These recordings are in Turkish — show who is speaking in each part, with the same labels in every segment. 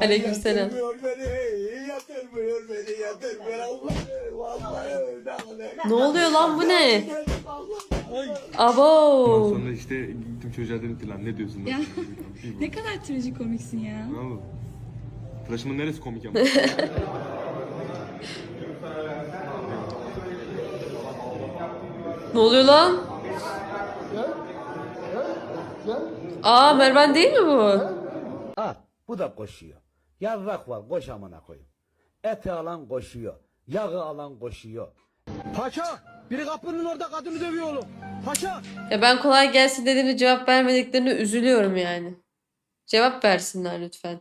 Speaker 1: Aleykümselam.
Speaker 2: Yatırmıyor beni, yatırmıyor beni, yatırmıyor Allah. Vallahi
Speaker 1: Ne oluyor lan bu ne?
Speaker 3: Ondan
Speaker 1: Abo.
Speaker 3: sonra işte gittim çocuğa dedim ki lan ne diyorsun?
Speaker 4: Ya. Ne kadar trajikomiksin ya.
Speaker 3: Ne oldu? Tıraşımın neresi komik ama?
Speaker 1: Ne oluyor lan? Aa Mervan değil mi bu?
Speaker 2: Bu da koşuyor. Yarrak var, koş amına koyayım. Eti alan koşuyor. Yağı alan koşuyor. Paşa, biri kapının orada kadını dövüyor oğlum. Paşa.
Speaker 1: Ya ben kolay gelsin dediğimde cevap vermediklerine üzülüyorum yani. Cevap versinler lütfen.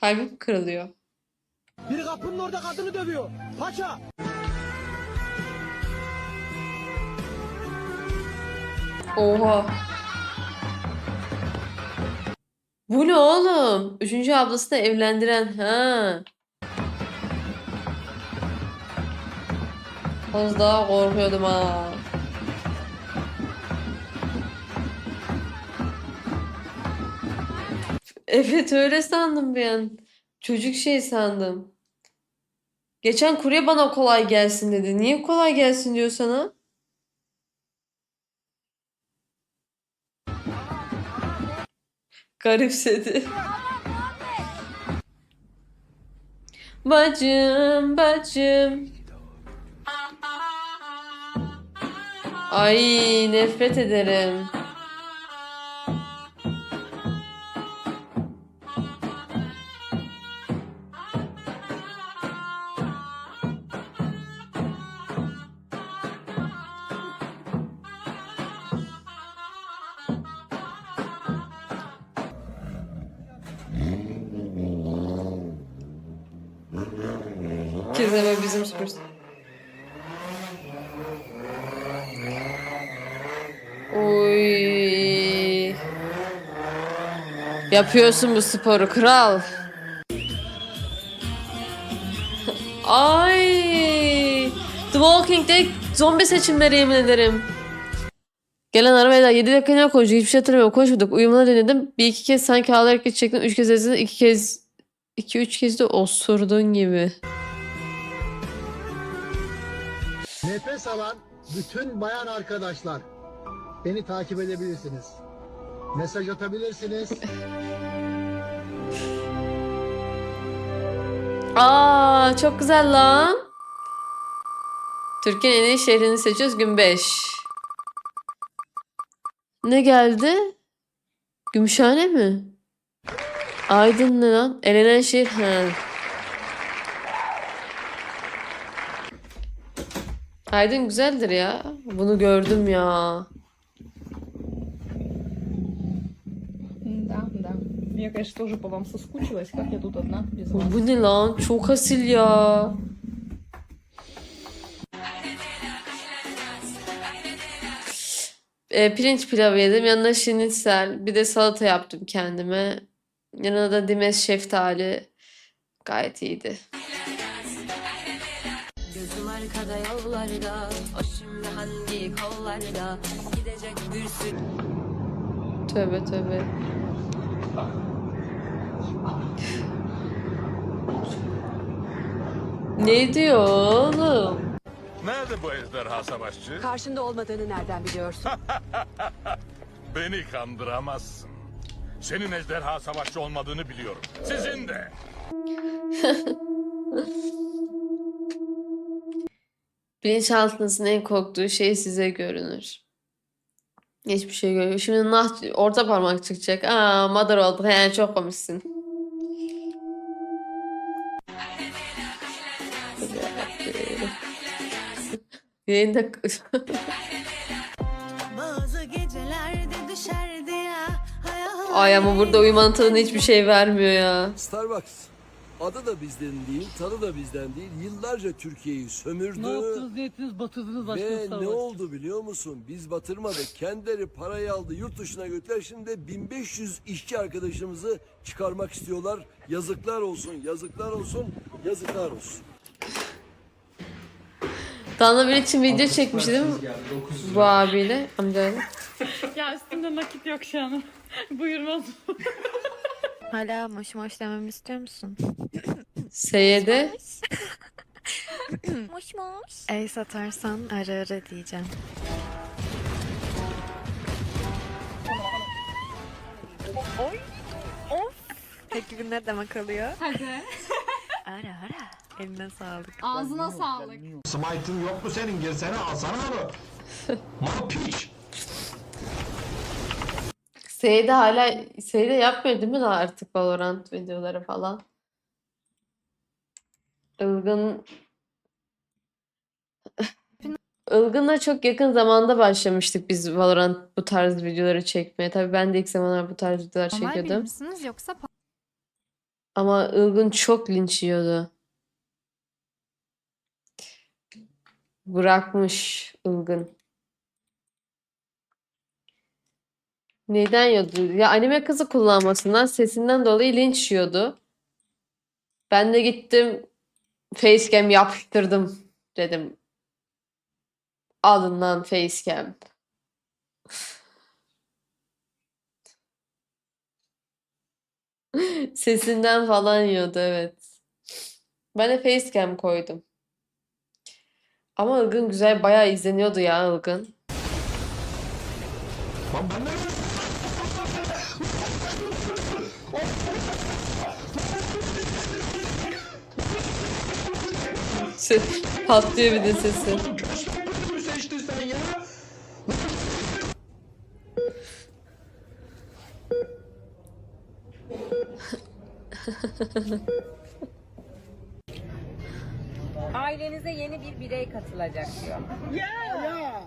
Speaker 1: Kalbim kırılıyor.
Speaker 2: Biri kapının orada kadını dövüyor. Paşa.
Speaker 1: Oha. Bu ne oğlum? Üçüncü ablasını evlendiren. Ha. Az daha korkuyordum ha. Evet öyle sandım bir an. Çocuk şey sandım. Geçen kurye bana kolay gelsin dedi. Niye kolay gelsin diyor sana? Garipsedi. Bacım, bacım. Ay nefret ederim. Bizim spor. Oy. Yapıyorsun bu sporu kral. Ay. The Walking Dead zombi seçimleri yemin ederim. Gelen arabaya da 7 dakika ne hiçbir şey hatırlamıyorum konuşmadık uyumuna denedim bir iki kez sanki ağlayarak geçecektim 3 kez ezdim iki kez iki üç kez de osurdun gibi.
Speaker 5: Nefes bütün bayan arkadaşlar beni takip edebilirsiniz. Mesaj atabilirsiniz.
Speaker 1: Aa çok güzel lan. Türkiye'nin en iyi şehrini seçiyoruz gün 5. Ne geldi? Gümüşhane mi? Aydın ne lan? Elenen şehir. Ha. Aydın güzeldir ya. Bunu gördüm ya.
Speaker 4: Да, да. Я, конечно, тоже по вам соскучилась, как я тут одна без вас.
Speaker 1: Bu ne lan? Çok asil ya. E, pirinç pilavı yedim. Yanına şinitsel. Bir de salata yaptım kendime. Yanına da dimes şeftali. Gayet iyiydi.
Speaker 6: Arkada yollarda O şimdi hangi kollarda Gidecek bir sürü
Speaker 1: Tövbe tövbe. Ne diyor oğlum?
Speaker 7: Nerede bu ejderha savaşçı?
Speaker 6: Karşında olmadığını nereden biliyorsun?
Speaker 7: Beni kandıramazsın. Senin ejderha savaşçı olmadığını biliyorum. Sizin de.
Speaker 1: Bilinçaltınızın en korktuğu şey size görünür. Hiçbir şey görmüyor. Şimdi nah orta parmak çıkacak. Aa madar olduk. He çok komiksin. Yayında Ay ama burada uyumanın tadını hiçbir şey vermiyor ya.
Speaker 2: Starbucks.
Speaker 8: Adı da bizden değil, tadı da bizden değil. Yıllarca Türkiye'yi sömürdü.
Speaker 4: Ne yaptınız ne ettiniz batırdınız
Speaker 8: Ve
Speaker 4: başkanı
Speaker 8: ne oldu biliyor musun? Biz batırmadık. Kendileri parayı aldı, yurt dışına götürdüler. Şimdi de 1500 işçi arkadaşımızı çıkarmak istiyorlar. Yazıklar olsun, yazıklar olsun, yazıklar olsun.
Speaker 1: Danla bir için video çekmiş değil mi? Bu abiyle, amcayla.
Speaker 4: Ya üstümde nakit yok şu an. Buyurmaz.
Speaker 6: Hala moş moş dememi istiyor musun?
Speaker 1: Seyede.
Speaker 6: moş moş. El satarsan ara ara diyeceğim. Oy. Of. Peki ne demek oluyor?
Speaker 4: Hadi.
Speaker 6: Ara ara. Eline sağlık.
Speaker 4: Ağzına sağlık.
Speaker 5: Smite'ın yok mu senin? Girsene alsana onu. Mal piç.
Speaker 1: Seyde hala Seyde yapmıyor değil mi daha artık Valorant videoları falan? Ilgın Ilgın'la çok yakın zamanda başlamıştık biz Valorant bu tarz videoları çekmeye. Tabii ben de ilk zamanlar bu tarz videolar çekiyordum.
Speaker 6: misiniz yoksa
Speaker 1: Ama Ilgın çok linç yiyordu. Bırakmış Ilgın. Neden yiyordu? Ya anime kızı kullanmasından sesinden dolayı linç yiyordu. Ben de gittim facecam yapıştırdım dedim. Alın lan facecam. Sesinden falan yiyordu evet. Ben de facecam koydum. Ama Ilgın güzel bayağı izleniyordu ya Ilgın.
Speaker 5: Lan ben de
Speaker 1: Ses- Patlıyor bir de sesi.
Speaker 5: mü seçtin sen ya?
Speaker 4: Ailenize yeni bir birey katılacak diyor.
Speaker 2: Ya.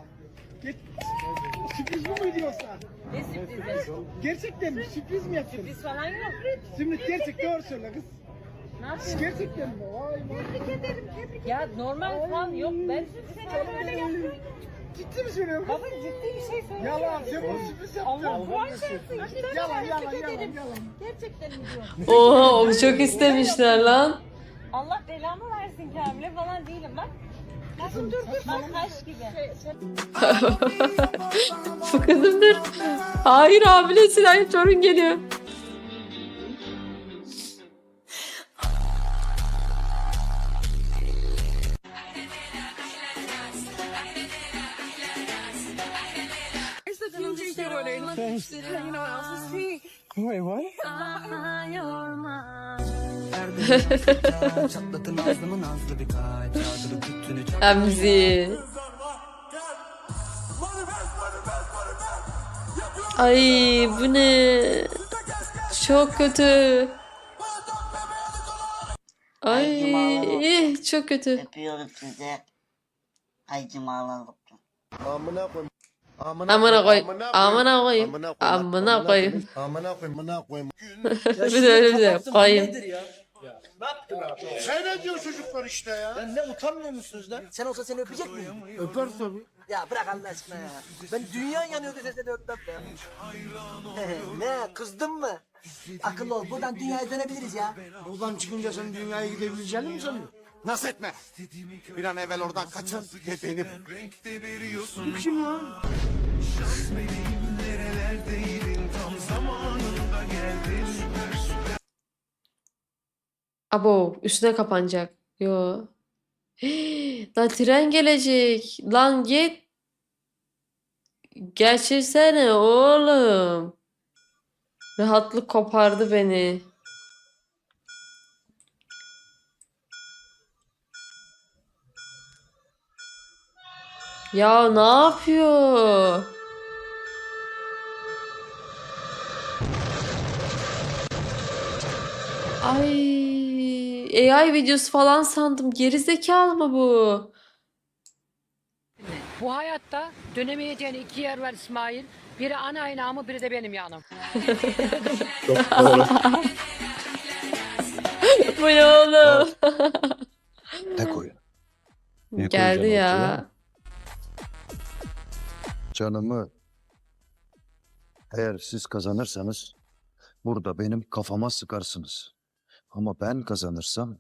Speaker 2: Sürpriz bu muydu yoksa?
Speaker 4: Ne sürprizi?
Speaker 2: Gerçekten mi? Sürpriz mi yaptın?
Speaker 4: Sürpriz falan yok.
Speaker 2: Şimdi gerçek doğru söyle kız.
Speaker 4: Ne yapıyorsun?
Speaker 2: Gerçekten mi? Vay vay.
Speaker 4: Ya normal falan yok. Ben sürpriz falan öyle yapıyorum.
Speaker 2: Ciddi mi söylüyorsun?
Speaker 4: Baba ciddi bir şey söylüyorum.
Speaker 2: Yalan sen bunu sürpriz yaptın.
Speaker 4: Allah bu sensin.
Speaker 2: Yalan yalan yalan yalan.
Speaker 4: Gerçekten mi diyorsun?
Speaker 1: Oha onu çok istemişler lan.
Speaker 4: Allah belamı versin Kamil'e falan değilim bak. Kızım dur dur. Bak taş gibi.
Speaker 1: Bu kızımdır. Hayır abine silah sorun geliyor. Emzi. Ay bu ne? Çok kötü. Ay çok kötü.
Speaker 9: Öpüyorum sizi. Hay cumalar olsun.
Speaker 5: Amına koyayım.
Speaker 1: Amına koy. Amına koyayım. Amına koyayım.
Speaker 5: Amına koyayım. Amına koyayım.
Speaker 1: Bir de öyle bir de koyayım.
Speaker 5: Sen ne diyorsun çocuklar işte ya?
Speaker 2: Lan ne utanmıyor musunuz lan? Sen olsa seni öpecek miyim?
Speaker 5: Öper tabii.
Speaker 2: Ya bırak Allah aşkına ya. Ben dünya yanıyordu sesini öpmem be. ne kızdın mı? Akıllı ol buradan dünyaya dönebiliriz ya.
Speaker 5: Buradan çıkınca sen dünyaya gidebileceğini mi sanıyorsun? Nasıl etme? Bir an evvel oradan kaçın ve benim. Bu kim lan?
Speaker 1: Abo üstüne kapanacak. Yo. Lan tren gelecek. Lan git. Geçirsene oğlum. Rahatlık kopardı beni. Ya ne yapıyor? Ay, AI videosu falan sandım. Geri zekalı mı bu?
Speaker 4: Bu hayatta dönemeyeceğin iki yer var İsmail. Biri ana aynamı, biri de benim yanım.
Speaker 1: Bu ne oğlum?
Speaker 10: Ne
Speaker 1: Geldi
Speaker 10: koyacaksın
Speaker 1: ya.
Speaker 10: Canımı eğer siz kazanırsanız burada benim kafama sıkarsınız. Ama ben kazanırsam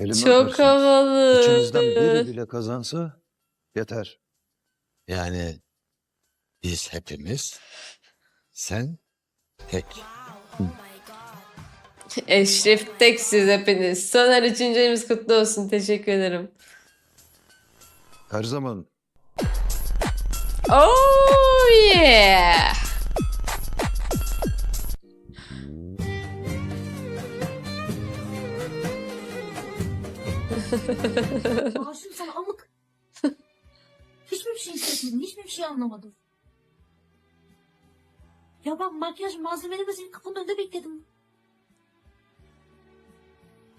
Speaker 10: elimi
Speaker 1: Çok
Speaker 10: öpersiniz.
Speaker 1: havalı.
Speaker 10: İçinizden biri bile kazansa yeter.
Speaker 11: Yani biz hepimiz, sen tek.
Speaker 1: Eşref Teksiz hepiniz. Soner üçüncü ayımız kutlu olsun. Teşekkür ederim.
Speaker 10: Her zaman
Speaker 1: Oh yeah.
Speaker 6: Aşığım sana amık. Hiçbir şey hissetmedim. Hiçbir şey anlamadım. Ya ben makyaj malzemeleri senin kapının önünde bekledim.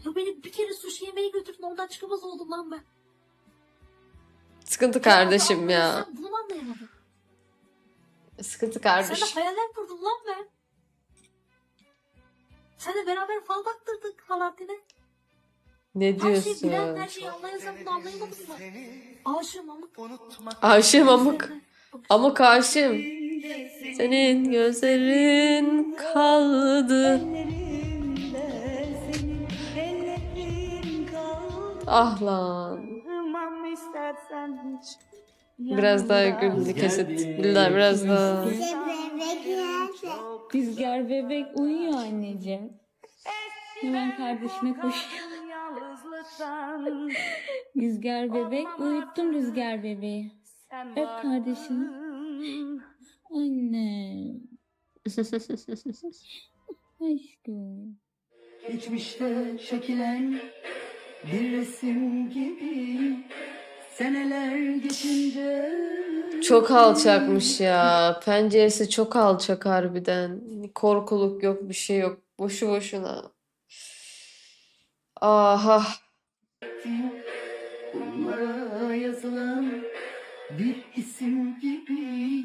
Speaker 6: Ya beni bir kere sushi yemeğe götürdün ondan çıkamaz oldum lan ben.
Speaker 1: Sıkıntı kardeşim ya.
Speaker 6: Sen bunu mu anlayamadın?
Speaker 1: Sıkıntı
Speaker 6: Sen
Speaker 1: kardeş.
Speaker 6: de hayaller kurdun lan ben. Sen de beraber fal baktırdık Alaaddin'e.
Speaker 1: Ne
Speaker 6: Her şeyi
Speaker 1: diyorsun?
Speaker 6: bilen, her şeyi anlayan sen bunu anlayamadın mı? Aşığım amık.
Speaker 1: Aşığım amık. Amık aşığım. Senin gözlerin kaldı. Ah lan. Biraz daha gül kesit. Biraz daha.
Speaker 12: Rüzgar bebek uyuyor anneciğim. Hemen kardeşine koşuyor. Rüzgar bebek uyuttum Rüzgar bebeği. Öp kardeşini. Anne. Aşkım.
Speaker 13: Geçmişte çekilen bir resim gibi seneler geçince
Speaker 1: Çok alçakmış ya. Penceresi çok alçak harbiden. Korkuluk yok, bir şey yok. Boşu boşuna. Aha.
Speaker 13: Kumlara yazılan bir isim gibi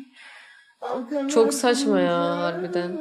Speaker 1: Çok saçma ya harbiden.